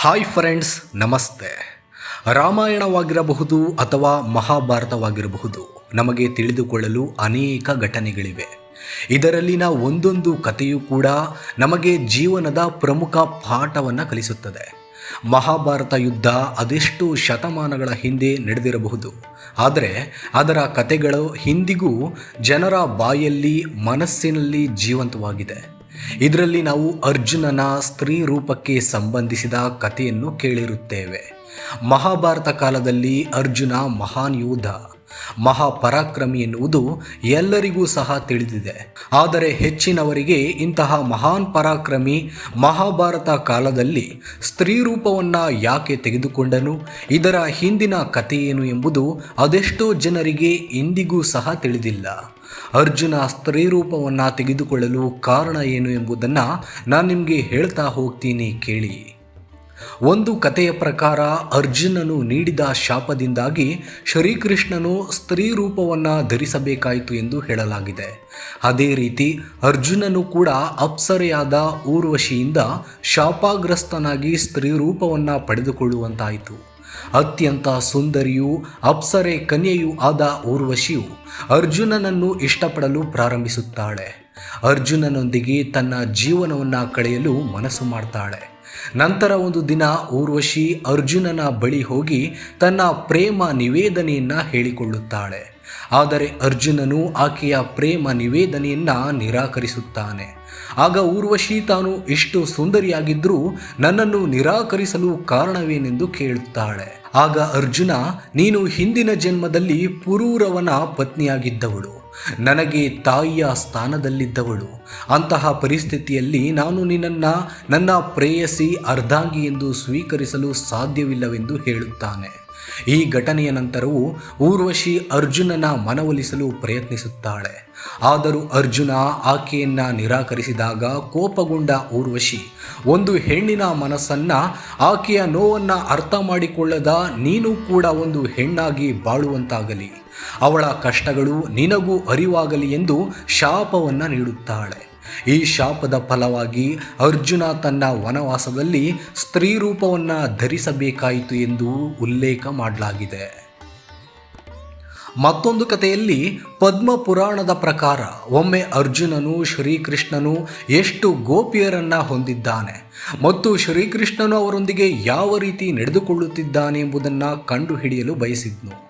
Hi friends, ನಮಸ್ತೆ. ರಾಮಾಯಣವಾಗಿರಬಹುದು ಅಥವಾ ಮಹಾಭಾರತವಾಗಿರಬಹುದು, ನಮಗೆ ತಿಳಿದುಕೊಳ್ಳಲು ಅನೇಕ ಘಟನೆಗಳಿವೆ. ಇದರಲ್ಲಿನ ಒಂದೊಂದು ಕಥೆಯೂ ಕೂಡ ನಮಗೆ ಜೀವನದ ಪ್ರಮುಖ ಪಾಠವನ್ನು ಕಲಿಸುತ್ತದೆ. ಮಹಾಭಾರತ ಯುದ್ಧ ಅದೆಷ್ಟು ಶತಮಾನಗಳ ಹಿಂದೆ ನಡೆದಿರಬಹುದು, ಆದರೆ ಅದರ ಕಥೆಗಳು ಹಿಂದಿಗೂ ಜನರ ಬಾಯಲ್ಲಿ, ಮನಸ್ಸಿನಲ್ಲಿ ಜೀವಂತವಾಗಿದೆ. ಇದರಲ್ಲಿ ನಾವು ಅರ್ಜುನನ ಸ್ತ್ರೀ ರೂಪಕ್ಕೆ ಸಂಬಂಧಿಸಿದ ಕಥೆಯನ್ನು ಕೇಳಿರುತ್ತೇವೆ. ಮಹಾಭಾರತ ಕಾಲದಲ್ಲಿ ಅರ್ಜುನ ಮಹಾನ್ ಯೋಧ. ಮಹಾಪರಾಕ್ರಮಿ ಎನ್ನುವುದು ಎಲ್ಲರಿಗೂ ಸಹ ತಿಳಿದಿದೆ. ಆದರೆ ಹೆಚ್ಚಿನವರಿಗೆ ಇಂತಹ ಮಹಾನ್ ಪರಾಕ್ರಮಿ ಮಹಾಭಾರತ ಕಾಲದಲ್ಲಿ ಸ್ತ್ರೀ ರೂಪವನ್ನು ಯಾಕೆ ತೆಗೆದುಕೊಂಡನು? ಇದರ ಹಿಂದಿನ ಕಥೆಯೇನು ಎಂಬುದು ಅದೆಷ್ಟೋ ಜನರಿಗೆ ಇಂದಿಗೂ ಸಹ ತಿಳಿದಿಲ್ಲ. ಅರ್ಜುನ ಸ್ತ್ರೀ ರೂಪವನ್ನು ತೆಗೆದುಕೊಳ್ಳಲು ಕಾರಣ ಏನು ಎಂಬುದನ್ನು ನಾನು ನಿಮಗೆ ಹೇಳ್ತಾ ಹೋಗ್ತೀನಿ ಕೇಳಿ. ಒಂದು ಕಥೆಯ ಪ್ರಕಾರ ಅರ್ಜುನನು ನೀಡಿದ ಶಾಪದಿಂದಾಗಿ ಶ್ರೀಕೃಷ್ಣನು ಸ್ತ್ರೀ ರೂಪವನ್ನು ಧರಿಸಬೇಕಾಯಿತು ಎಂದು ಹೇಳಲಾಗಿದೆ. ಅದೇ ರೀತಿ ಅರ್ಜುನನು ಕೂಡ ಅಪ್ಸರೆಯಾದ ಊರ್ವಶಿಯಿಂದ ಶಾಪಾಗ್ರಸ್ತನಾಗಿ ಸ್ತ್ರೀ ರೂಪವನ್ನು ಪಡೆದುಕೊಳ್ಳುವಂತಾಯಿತು. ಅತ್ಯಂತ ಸುಂದರಿಯೂ ಅಪ್ಸರೆ ಕನ್ಯೆಯೂ ಆದ ಊರ್ವಶಿಯು ಅರ್ಜುನನನ್ನು ಇಷ್ಟಪಡಲು ಪ್ರಾರಂಭಿಸುತ್ತಾಳೆ. ಅರ್ಜುನನೊಂದಿಗೆ ತನ್ನ ಜೀವನವನ್ನು ಕಳೆಯಲು ಮನಸ್ಸು ಮಾಡ್ತಾಳೆ. ನಂತರ ಒಂದು ದಿನ ಊರ್ವಶಿ ಅರ್ಜುನನ ಬಳಿ ಹೋಗಿ ತನ್ನ ಪ್ರೇಮ ನಿವೇದನೆಯನ್ನು ಹೇಳಿಕೊಳ್ಳುತ್ತಾಳೆ. ಆದರೆ ಅರ್ಜುನನು ಆಕೆಯ ಪ್ರೇಮ ನಿವೇದನೆಯನ್ನ ನಿರಾಕರಿಸುತ್ತಾನೆ. ಆಗ ಊರ್ವಶಿ ತಾನು ಎಷ್ಟು ಸುಂದರಿಯಾಗಿದ್ದರೂ ನನ್ನನ್ನು ನಿರಾಕರಿಸಲು ಕಾರಣವೇನೆಂದು ಕೇಳುತ್ತಾಳೆ. ಆಗ ಅರ್ಜುನ, ನೀನು ಹಿಂದಿನ ಜನ್ಮದಲ್ಲಿ ಪುರೂರವನ ಪತ್ನಿಯಾಗಿದ್ದವಳು. ನನಗೆ ತಾಯಿಯ ಸ್ಥಾನದಲ್ಲಿದ್ದವಳು. ಅಂತಹ ಪರಿಸ್ಥಿತಿಯಲ್ಲಿ ನಾನು ನಿನ್ನನ್ನು, ನನ್ನ ಪ್ರೇಯಸಿ ಅರ್ಧಾಂಗಿ ಎಂದು ಸ್ವೀಕರಿಸಲು ಸಾಧ್ಯವಿಲ್ಲವೆಂದು ಹೇಳುತ್ತಾನೆ. ಈ ಘಟನೆಯ ನಂತರವೂ ಊರ್ವಶಿ ಅರ್ಜುನನ ಮನವೊಲಿಸಲು ಪ್ರಯತ್ನಿಸುತ್ತಾಳೆ. ಆದರೂ ಅರ್ಜುನ ಆಕೆಯನ್ನು ನಿರಾಕರಿಸಿದಾಗ ಕೋಪಗೊಂಡ ಊರ್ವಶಿ, ಒಂದು ಹೆಣ್ಣಿನ ಮನಸ್ಸನ್ನ ಆಕೆಯ ನೋವನ್ನು ಅರ್ಥ ಮಾಡಿಕೊಳ್ಳದ ನೀನು ಕೂಡ ಒಂದು ಹೆಣ್ಣಾಗಿ ಬಾಳುವಂತಾಗಲಿ. ಅವಳ ಕಷ್ಟಗಳು ನಿನಗೂ ಅರಿವಾಗಲಿ ಎಂದು ಶಾಪವನ್ನು ನೀಡುತ್ತಾಳೆ. ಈ ಶಾಪದ ಫಲವಾಗಿ ಅರ್ಜುನ ತನ್ನ ವನವಾಸದಲ್ಲಿ ಸ್ತ್ರೀ ರೂಪವನ್ನು ಧರಿಸಬೇಕಾಯಿತು ಎಂದು ಉಲ್ಲೇಖ ಮಾಡಲಾಗಿದೆ. ಮತ್ತೊಂದು ಕಥೆಯಲ್ಲಿ ಪದ್ಮ ಪುರಾಣದ ಪ್ರಕಾರ ಒಮ್ಮೆ ಅರ್ಜುನನು, ಶ್ರೀಕೃಷ್ಣನು ಎಷ್ಟು ಗೋಪಿಯರನ್ನ ಹೊಂದಿದ್ದಾನೆ ಮತ್ತು ಶ್ರೀಕೃಷ್ಣನು ಅವರೊಂದಿಗೆ ಯಾವ ರೀತಿ ನಡೆದುಕೊಳ್ಳುತ್ತಿದ್ದಾನೆ ಎಂಬುದನ್ನು ಕಂಡುಹಿಡಿಯಲು ಬಯಸಿದ್ನು.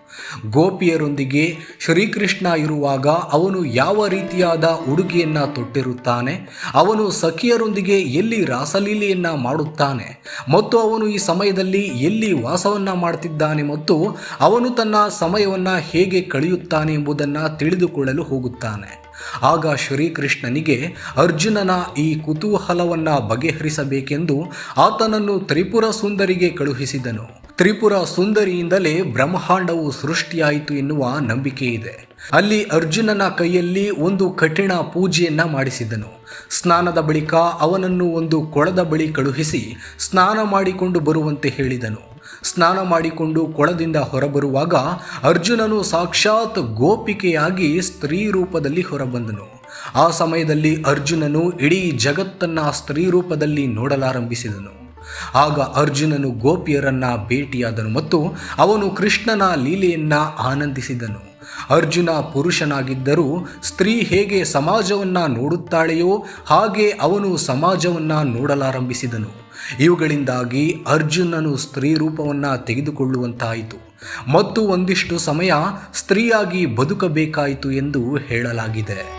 ಗೋಪಿಯರೊಂದಿಗೆ ಶ್ರೀಕೃಷ್ಣ ಇರುವಾಗ ಅವನು ಯಾವ ರೀತಿಯಾದ ಉಡುಗೆಯನ್ನು ತೊಟ್ಟಿರುತ್ತಾನೆ? ಅವನು ಸಖಿಯರೊಂದಿಗೆ ಎಲ್ಲಿ ರಾಸಲೀಲೆಯನ್ನು ಮಾಡುತ್ತಾನೆ? ಮತ್ತು ಅವನು ಈ ಸಮಯದಲ್ಲಿ ಎಲ್ಲಿ ವಾಸವನ್ನು ಮಾಡುತ್ತಿದ್ದಾನೆ ಮತ್ತು ಅವನು ತನ್ನ ಸಮಯವನ್ನು ಹೇಗೆ ಕಳೆಯುತ್ತಾನೆ ಎಂಬುದನ್ನು ತಿಳಿದುಕೊಳ್ಳಲು ಹೋಗುತ್ತಾನೆ. ಆಗ ಶ್ರೀಕೃಷ್ಣನಿಗೆ, ಅರ್ಜುನನ ಈ ಕುತೂಹಲವನ್ನ ಬಗೆಹರಿಸಬೇಕೆಂದು ಆತನನ್ನು ತ್ರಿಪುರ ಸುಂದರಿಗೆ ಕಳುಹಿಸಿದನು. ತ್ರಿಪುರ ಸುಂದರಿಯಿಂದಲೇ ಬ್ರಹ್ಮಾಂಡವು ಸೃಷ್ಟಿಯಾಯಿತು ಎನ್ನುವ ನಂಬಿಕೆ ಇದೆ. ಅಲ್ಲಿ ಅರ್ಜುನನ ಕೈಯಲ್ಲಿ ಒಂದು ಕಠಿಣ ಪೂಜೆಯನ್ನ ಮಾಡಿಸಿದನು. ಸ್ನಾನದ ಬಳಿಕ ಅವನನ್ನು ಒಂದು ಕೊಳದ ಬಳಿ ಕಳುಹಿಸಿ ಸ್ನಾನ ಮಾಡಿಕೊಂಡು ಬರುವಂತೆ ಹೇಳಿದನು. ಸ್ನಾನ ಮಾಡಿಕೊಂಡು ಕೊಳದಿಂದ ಹೊರಬರುವಾಗ ಅರ್ಜುನನು ಸಾಕ್ಷಾತ್ ಗೋಪಿಕೆಯಾಗಿ ಸ್ತ್ರೀ ರೂಪದಲ್ಲಿ ಹೊರಬಂದನು. ಆ ಸಮಯದಲ್ಲಿ ಅರ್ಜುನನು ಇಡೀ ಜಗತ್ತನ್ನ ಸ್ತ್ರೀ ರೂಪದಲ್ಲಿ ನೋಡಲಾರಂಭಿಸಿದನು. ಆಗ ಅರ್ಜುನನು ಗೋಪಿಯರನ್ನ ಭೇಟಿಯಾದನು ಮತ್ತು ಅವನು ಕೃಷ್ಣನ ಲೀಲೆಯನ್ನ ಆನಂದಿಸಿದನು. ಅರ್ಜುನ ಪುರುಷನಾಗಿದ್ದರೂ ಸ್ತ್ರೀ ಹೇಗೆ ಸಮಾಜವನ್ನು ನೋಡುತ್ತಾಳೆಯೋ ಹಾಗೆ ಅವನು ಸಮಾಜವನ್ನು ನೋಡಲಾರಂಭಿಸಿದನು. ಇವುಗಳಿಂದಾಗಿ ಅರ್ಜುನನು ಸ್ತ್ರೀ ರೂಪವನ್ನು ತೆಗೆದುಕೊಳ್ಳುವಂತಾಯಿತು. ಮತ್ತು ಒಂದಿಷ್ಟು ಸಮಯ ಸ್ತ್ರೀಯಾಗಿ ಬದುಕಬೇಕಾಯಿತು ಎಂದು ಹೇಳಲಾಗಿದೆ.